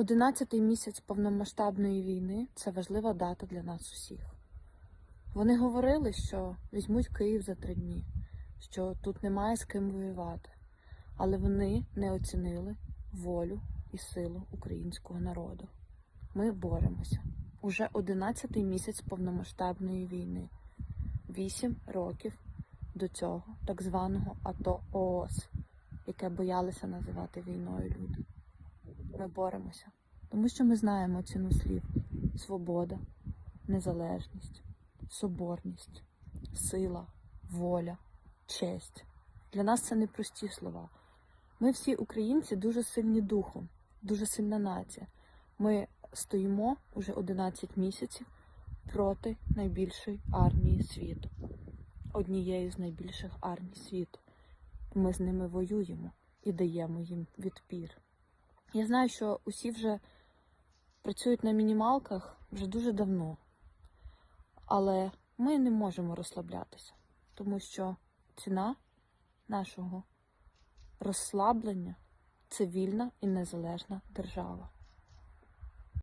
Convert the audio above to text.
Одинадцятий місяць повномасштабної війни це важлива дата для нас усіх. Вони говорили, що візьмуть Київ за три дні, що тут немає з ким воювати, але вони не оцінили волю і силу українського народу. Ми боремося. Уже одинадцятий місяць повномасштабної війни, вісім років до цього так званого АТО ООС, яке боялися називати війною люди. Ми боремося, тому що ми знаємо ціну слів: свобода, незалежність, соборність, сила, воля, честь. Для нас це не прості слова. Ми всі українці дуже сильні духом, дуже сильна нація. Ми стоїмо уже 11 місяців проти найбільшої армії світу, однієї з найбільших армій світу. Ми з ними воюємо і даємо їм відпір. Я знаю, що усі вже працюють на мінімалках вже дуже давно, але ми не можемо розслаблятися, тому що ціна нашого розслаблення це вільна і незалежна держава.